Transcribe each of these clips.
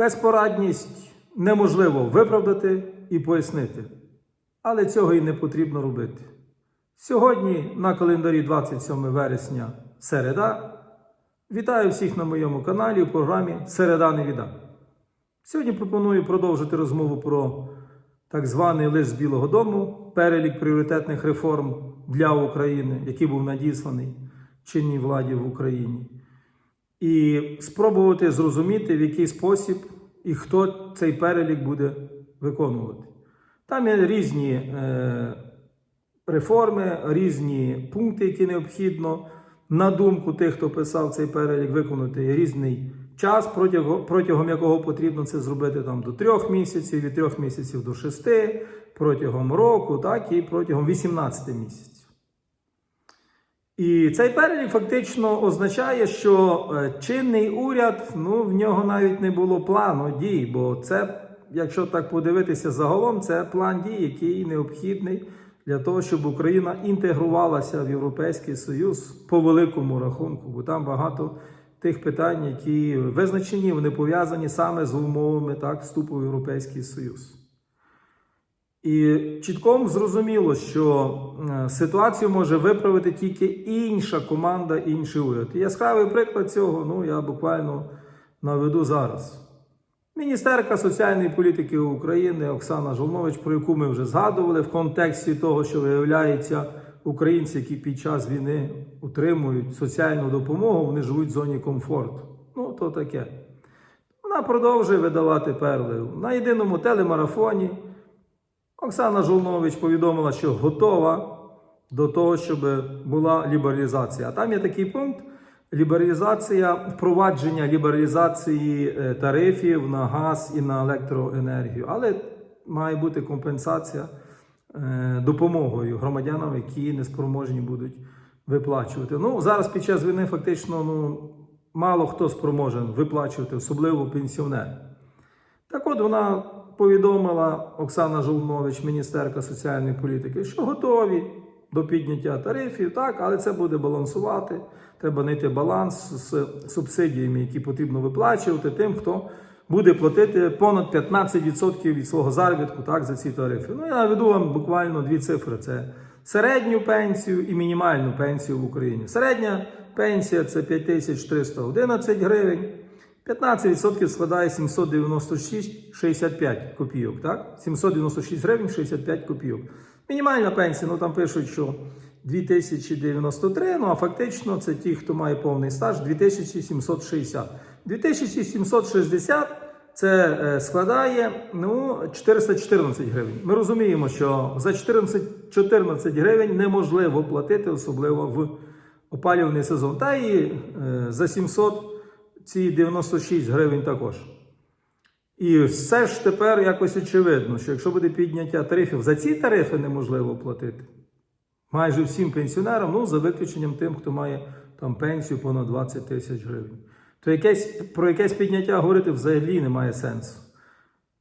Безпорадність неможливо виправдати і пояснити, але цього і не потрібно робити. Сьогодні на календарі 27 вересня середа. Вітаю всіх на моєму каналі у програмі Середа не віда. Сьогодні пропоную продовжити розмову про так званий лист Білого Дому, перелік пріоритетних реформ для України, який був надісланий чинній владі в Україні, і спробувати зрозуміти, в який спосіб і хто цей перелік буде виконувати. Там є різні е, реформи, різні пункти, які необхідно, на думку тих, хто писав цей перелік, виконати різний час, протягом, протягом якого потрібно це зробити там, до трьох місяців, від трьох місяців до шести, протягом року, так і протягом 18 місяців. І цей перелік фактично означає, що е, чинний уряд, ну в нього навіть не було плану дій, бо це, якщо так подивитися загалом, це план дій, який необхідний для того, щоб Україна інтегрувалася в Європейський Союз по великому рахунку, бо там багато тих питань, які визначені, вони пов'язані саме з умовами так, вступу в Європейський Союз. І чітко зрозуміло, що е, ситуацію може виправити тільки інша команда, інший уряд. І яскравий приклад цього ну, я буквально наведу зараз. Міністерка соціальної політики України Оксана Жолнович, про яку ми вже згадували в контексті того, що виявляється, українці, які під час війни отримують соціальну допомогу, вони живуть в зоні комфорту. Ну, то таке. Вона продовжує видавати перли на єдиному телемарафоні. Оксана Жолнович повідомила, що готова до того, щоб була лібералізація. А там є такий пункт: лібералізація, впровадження лібералізації е, тарифів на газ і на електроенергію. Але має бути компенсація е, допомогою громадянам, які неспроможні будуть виплачувати. Ну зараз під час війни фактично ну, мало хто спроможен виплачувати, особливо пенсіонери. Так от вона повідомила Оксана Жолнович, міністерка соціальної політики, що готові до підняття тарифів, так, але це буде балансувати. Треба знайти баланс з субсидіями, які потрібно виплачувати тим, хто буде платити понад 15% від свого заробітку так, за ці тарифи. Ну, я наведу вам буквально дві цифри: це середню пенсію і мінімальну пенсію в Україні. Середня пенсія це 5311 гривень. 15% складає 796,65 копійок. Так? 796 гривень 65 копійок. Мінімальна пенсія, ну там пишуть, що 2093, ну а фактично це ті, хто має повний стаж, 2760. 2760 це е, складає ну, 414 гривень. Ми розуміємо, що за 14, 14 гривень неможливо платити, особливо в опалювальний сезон. Та і е, за 700 ці 96 гривень також. І все ж тепер якось очевидно, що якщо буде підняття тарифів, за ці тарифи неможливо платити. Майже всім пенсіонерам, ну за виключенням тим, хто має там пенсію понад 20 тисяч гривень. То якесь, про якесь підняття говорити взагалі немає сенсу.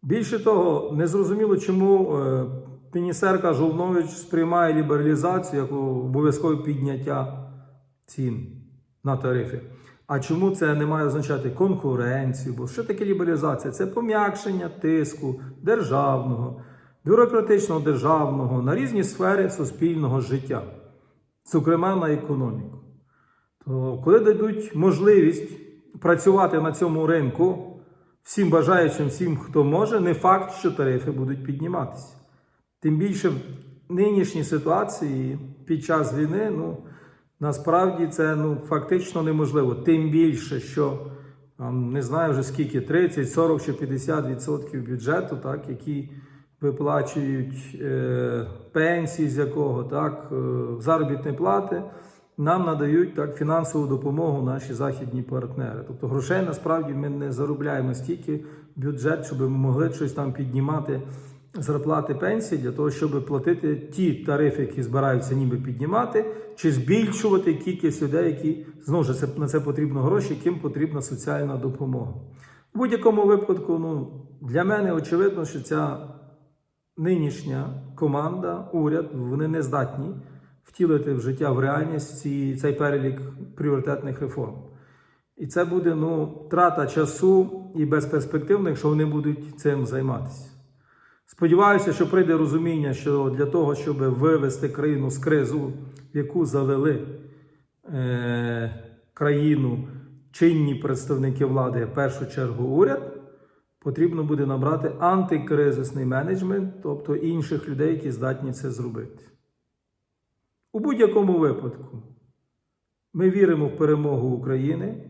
Більше того, незрозуміло, чому е, міністерка Жолнович сприймає лібералізацію як обов'язкове підняття цін на тарифи. А чому це не має означати конкуренцію? Бо що таке лібералізація? Це пом'якшення тиску державного, бюрократичного державного на різні сфери суспільного життя, зокрема на економіку. То коли дадуть можливість працювати на цьому ринку всім бажаючим, всім, хто може, не факт, що тарифи будуть підніматися. Тим більше в нинішній ситуації під час війни, ну. Насправді це ну, фактично неможливо. Тим більше, що не знаю вже скільки 30, 40 чи 50% бюджету, так, які виплачують е, пенсії, з якого так, е, заробітні плати, нам надають так, фінансову допомогу наші західні партнери. Тобто грошей насправді ми не заробляємо стільки бюджет, щоб ми могли щось там піднімати зарплати пенсії для того, щоб платити ті тарифи, які збираються ніби піднімати, чи збільшувати кількість людей, які знову ж на це потрібно гроші, яким потрібна соціальна допомога. В будь-якому випадку, ну для мене очевидно, що ця нинішня команда, уряд, вони не здатні втілити в життя в реальність ці, цей перелік пріоритетних реформ. І це буде ну, трата часу і безперспективно, якщо вони будуть цим займатися. Сподіваюся, що прийде розуміння, що для того, щоб вивести країну з кризу, в яку завели е, країну чинні представники влади, в першу чергу уряд, потрібно буде набрати антикризисний менеджмент, тобто інших людей, які здатні це зробити. У будь-якому випадку ми віримо в перемогу України.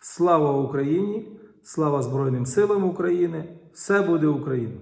Слава Україні! Слава Збройним силам України! Все буде Україна!